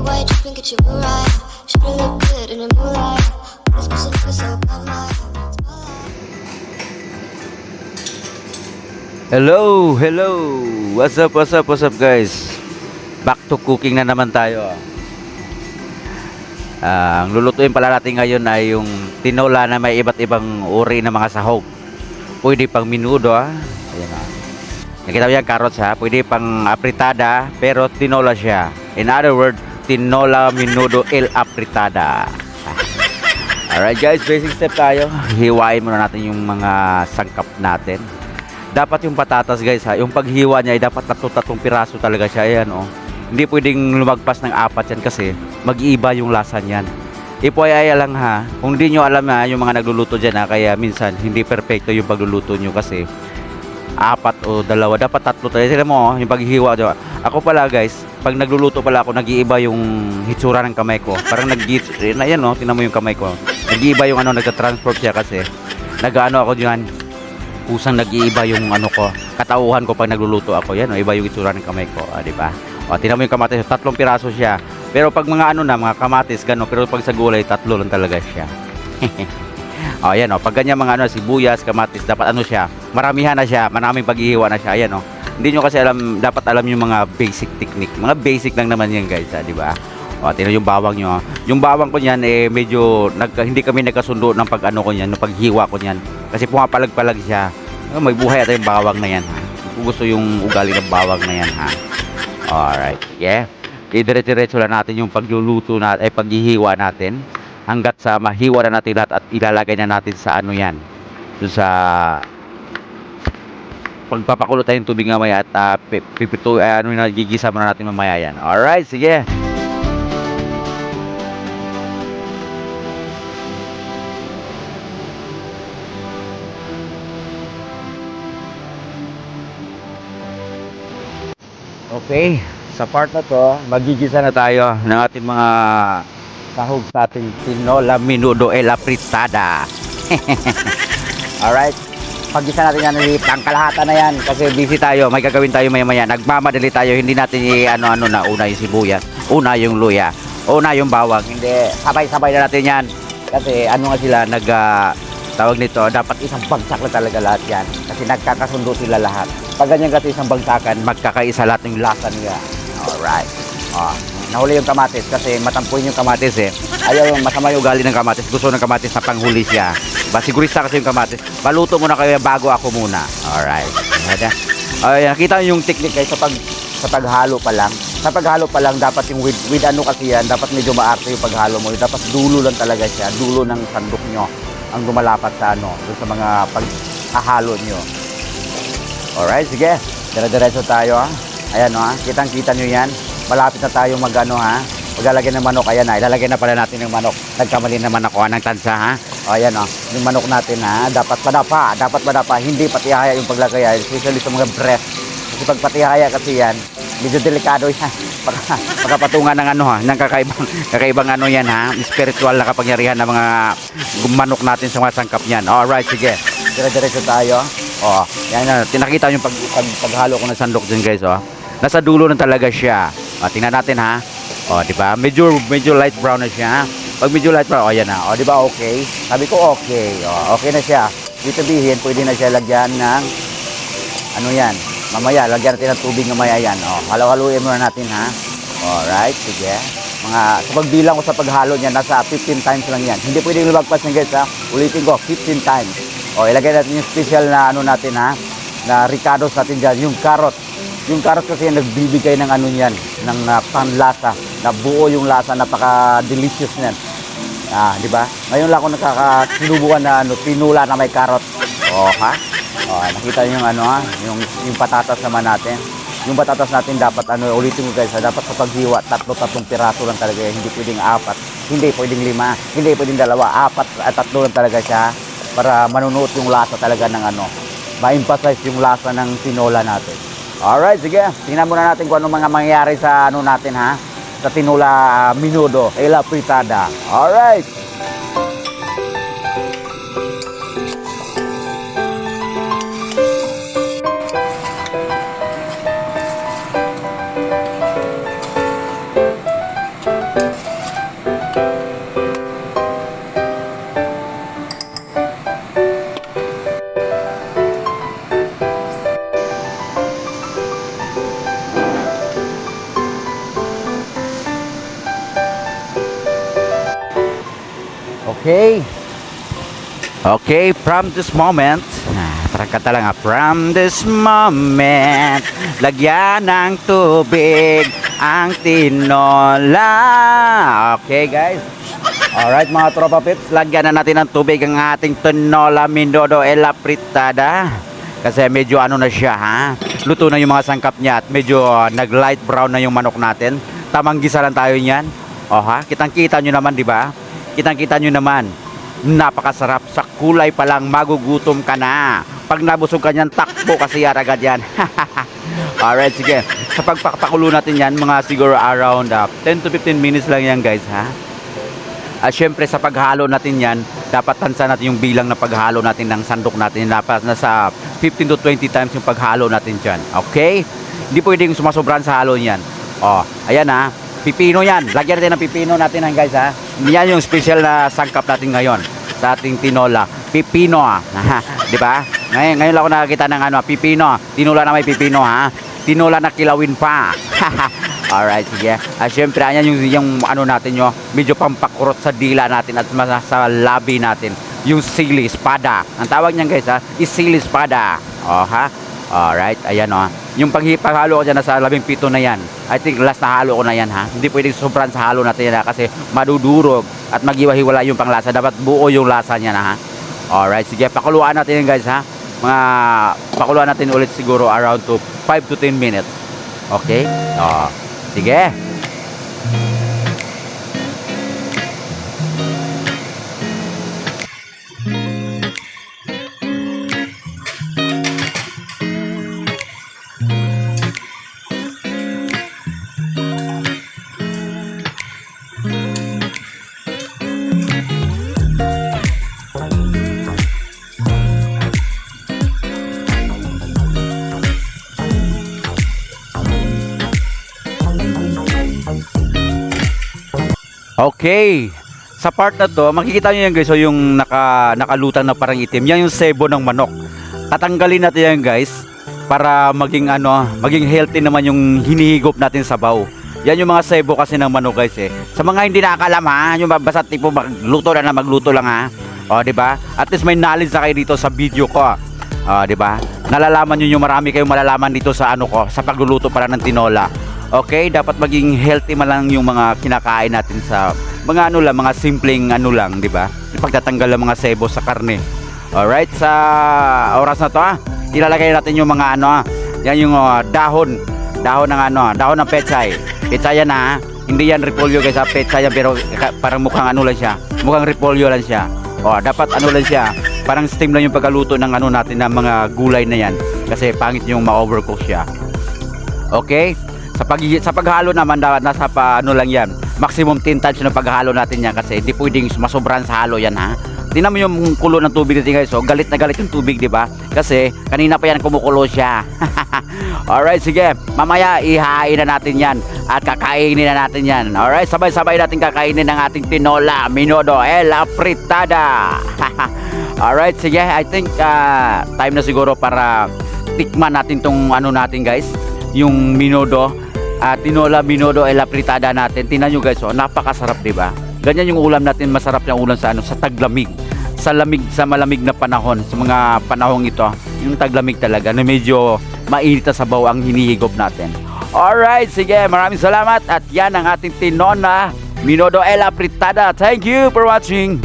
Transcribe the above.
your white dress and get right. Should've looked good in the moonlight. This person looking so. Hello, hello. What's up, what's up, what's up guys? Back to cooking na naman tayo. Ah, ang lulutuin pala natin ngayon ay yung tinola na may iba't ibang uri ng mga sahog. Pwede pang minudo ah. Ayan ah. Nakita mo yan, carrots ha? Pwede pang apritada, pero tinola siya. In other words, tinola minudo el apritada. Alright guys, basic step tayo. Hiwain muna natin yung mga sangkap natin. Dapat yung patatas guys ha, yung paghiwa niya ay dapat tatlo-tatlong piraso talaga siya. Ayan oh. Hindi pwedeng lumagpas ng apat yan kasi mag-iiba yung lasa niyan. Ipoyaya lang ha, kung hindi nyo alam ha, yung mga nagluluto dyan ha, kaya minsan hindi perfecto yung pagluluto nyo kasi apat o dalawa, dapat tatlo tayo. Sila mo, oh, yung paghihiwa nyo. Ako pala guys, pag nagluluto pala ako, nag-iiba yung hitsura ng kamay ko. Parang nag na yan oh, tinan mo yung kamay ko. Nag-iiba yung ano, nagka-transform siya kasi nag-ano ako diyan kusang nag-iiba yung ano ko, katauhan ko pag nagluluto ako. Yan, oh, iba yung itsura ng kamay ko, ah, di ba? O, tinan mo yung kamatis, tatlong piraso siya. Pero pag mga ano na, mga kamatis, gano, pero pag sa gulay, tatlo lang talaga siya. o, yan, o, pag ganyan mga ano, sibuyas, kamatis, dapat ano siya, maramihan na siya, maraming paghihiwa na siya, yan, o. Hindi nyo kasi alam, dapat alam yung mga basic technique. Mga basic lang naman yan, guys, ah, di ba? O, tingnan yung bawang nyo. ah. Yung bawang ko niyan, eh, medyo, nag, hindi kami nagkasundo ng pag ano ko niyan, ng paghiwa ko niyan. Kasi pumapalag-palag siya. Ah, may buhay ata yung bawang na yan, ha. Kung gusto yung ugali ng bawang na yan, ha. Alright, yeah. Idire-diretso lang natin yung pagluluto natin, ay paghihiwa natin hanggat sa mahiwa na natin lahat at ilalagay na natin sa ano yan. Doon sa pagpapakulo tayong tubig mamaya at uh, pipito, uh, ano yung nagigisa muna natin mamaya yan. Alright, sige. Okay, sa part na to, magigisa na tayo ng ating mga sahog sa ating tinola minudo e la fritada. Alright, pagisa natin yan, ang kalahatan na yan kasi busy tayo, may gagawin tayo maya maya. Nagmamadali tayo, hindi natin i-ano-ano na una yung sibuyas, una yung luya, una yung bawang. Hindi, sabay-sabay na natin yan. Kasi ano nga sila, nag, ah, tawag nito, dapat isang bagsak na talaga lahat yan. Kasi nagkakasundo sila lahat. Pag ganyan kasi isang bagsakan, magkakaisa lahat ng lasa niya. Alright. Oh, nahuli yung kamatis kasi matampuin yung kamatis eh. Ayaw masama yung ugali ng kamatis. Gusto ng kamatis na panghuli siya. Sigurista kasi yung kamatis. Baluto muna kayo bago ako muna. Alright. Ayan. Ay, nakita niyo yung technique guys sa pag sa paghalo pa lang. Sa paghalo pa lang dapat yung with, with ano kasi yan, dapat medyo maarte yung paghalo mo. Dapat dulo lang talaga siya, dulo ng sandok nyo ang lumalapat sa ano, sa mga paghahalo nyo. Alright, sige. Dire-diretso tayo ha. Ayan o ha. Kitang-kita nyo yan. Malapit na tayo magano ha. Maglalagay ng manok. Ayan na. Ilalagay na pala natin ng manok. Nagkamali naman ako ha, ng tansa ha. O ayan o. Yung manok natin ha. Dapat padapa. Dapat padapa. Hindi patihaya yung paglagay. ha. Especially sa mga breast. Kasi pag patihaya kasi yan, medyo delikado yan. Pagkapatungan ng ano ha, ng kakaibang, kakaibang ano yan ha, spiritual na kapangyarihan ng mga manok natin sa mga sangkap niyan. Alright, sige. Dire-diretso tayo. Oh, yan na. Tinakita yung pag, pag, paghalo ko ng sandok dyan guys, oh. Nasa dulo na talaga siya. Oh, tingnan natin ha. Oh, di ba? Medyo medyo light brown na siya. Pag medyo light brown, oh yan na. Oh, di ba okay? Sabi ko okay. Oh, okay na siya. Ibig sabihin, pwede na siya lagyan ng ano yan? Mamaya, lagyan natin ng tubig mamaya yan. Oh, halo-haluin muna natin ha. Alright, sige. Mga, sa pagbilang ko sa paghalo niya, nasa 15 times lang yan. Hindi pwedeng lumagpas ng guys ha. Ulitin ko, 15 times. O, ilagay natin yung special na ano natin ha. Na ricados natin dyan, yung carrot. Yung carrot kasi nagbibigay ng ano yan, ng uh, panlasa. Na buo yung lasa, napaka-delicious niyan. Ah, di ba? Ngayon lang ako nakakasinubukan na ano, tinula na may carrot. Oh, ha? Oh, nakita niyo yung ano ha, yung yung patatas naman natin. Yung patatas natin dapat ano, ulitin ko guys, ha, dapat sa paghiwa, tatlo tatlong piraso lang talaga, hindi pwedeng apat, hindi pwedeng lima, hindi pwedeng dalawa, apat at tatlo lang talaga siya para manunuot yung lasa talaga ng ano, ma-emphasize yung lasa ng tinola natin. Alright, sige. Tingnan muna natin kung ano mga mangyayari sa ano natin ha. Ah, minudo, ela fritada. Alright. Okay, from this moment, ah, parang kanta lang ah, from this moment, lagyan ng tubig ang tinola. Okay, guys. Alright, mga tropa pips, lagyan na natin ng tubig ang ating tinola minodo e la fritada. Kasi medyo ano na siya, ha? Luto na yung mga sangkap niya at medyo ah, nag-light brown na yung manok natin. Tamang gisa lang tayo niyan. O ha, kitang-kita nyo naman, di ba? Kitang-kita nyo naman napakasarap. Sa kulay pa lang magugutom ka na. Pag nabusog ka niyan takbo kasi yan agad yan. Alright sige. Sa pagpapakulo natin yan mga siguro around uh, 10 to 15 minutes lang yan guys ha? At syempre sa paghalo natin yan dapat tansa natin yung bilang na paghalo natin ng sandok natin. Dapat nasa 15 to 20 times yung paghalo natin dyan. Okay? Hindi pwedeng sumasobran sa halo niyan. Oh ayan ha pipino yan lagyan natin ng pipino natin ha guys ha yan yung special na sangkap natin ngayon sa ating tinola pipino ha di ba ngayon, ngayon lang ako nakakita ng ano pipino tinola na may pipino ha tinola na kilawin pa Alright, sige. Ah, syempre, ayan yung, yung ano natin yung medyo pampakurot sa dila natin at sa labi natin. Yung sili, espada. Ang tawag niyan guys ha, is sili espada. Oh, ha? Alright, ayan o. Yung paghalo ko dyan nasa labing pito na yan. I think last na halo ko na yan ha. Hindi pwedeng sobrang sa halo natin yan ha, kasi madudurog at magiwa-hiwala yung panglasa. Dapat buo yung lasa niya na ha. Alright, sige. Pakuluan natin yan guys ha. Mga pakuluan natin ulit siguro around to 5 to 10 minutes. Okay? Oh, sige. Okay. Sa part na to, makikita nyo yan guys, so yung naka, nakalutang na parang itim, yan yung sebo ng manok. Tatanggalin natin yan guys, para maging ano, maging healthy naman yung hinihigop natin sa baw. Yan yung mga sebo kasi ng manok guys eh. Sa mga hindi nakakalam ha, yung basta tipo magluto na na magluto lang ha. O, di ba? At least may knowledge na kayo dito sa video ko. O, di ba? Nalalaman niyo yung marami kayong malalaman dito sa ano ko, sa pagluluto para ng tinola. Okay, dapat maging healthy man lang yung mga kinakain natin sa mga ano lang, mga simpleng ano lang, di ba? Pagtatanggal ng mga sebo sa karne. Alright, sa oras na to ah, ilalagay natin yung mga ano ah, yan yung ah, dahon, dahon ng ano, ah, dahon ng pechay. Pechay yan ah, hindi yan repolyo guys ah, pechay yan pero parang mukhang ano lang siya, mukhang repolyo lang siya. O, dapat ano lang siya, parang steam lang yung pagkaluto ng ano natin ng mga gulay na yan kasi pangit yung ma-overcook siya. Okay? Sa pag sa paghalo naman dapat nasa pa ano lang 'yan. Maximum 10 times na paghalo natin yan kasi hindi pwedeng masobran sa halo yan ha. Tingnan mo yung kulo ng tubig natin guys. So, galit na galit yung tubig, di ba? Kasi kanina pa yan kumukulo siya. Alright, sige. Mamaya ihain na natin yan at kakainin na natin yan. Alright, sabay-sabay natin kakainin ng ating tinola, minodo, eh, la fritada. Alright, sige. I think ah, time na siguro para tikman natin tong ano natin guys. Yung minodo at tinola minodo e la fritada natin. Tingnan nyo guys, oh, napakasarap, 'di ba? Ganyan yung ulam natin, masarap yung ulam sa ano, sa taglamig. Sa lamig, sa malamig na panahon, sa mga panahong ito, yung taglamig talaga na medyo mainit na sabaw ang hinihigop natin. Alright, sige, maraming salamat at yan ang ating tinona Minodo e la fritada. Thank you for watching.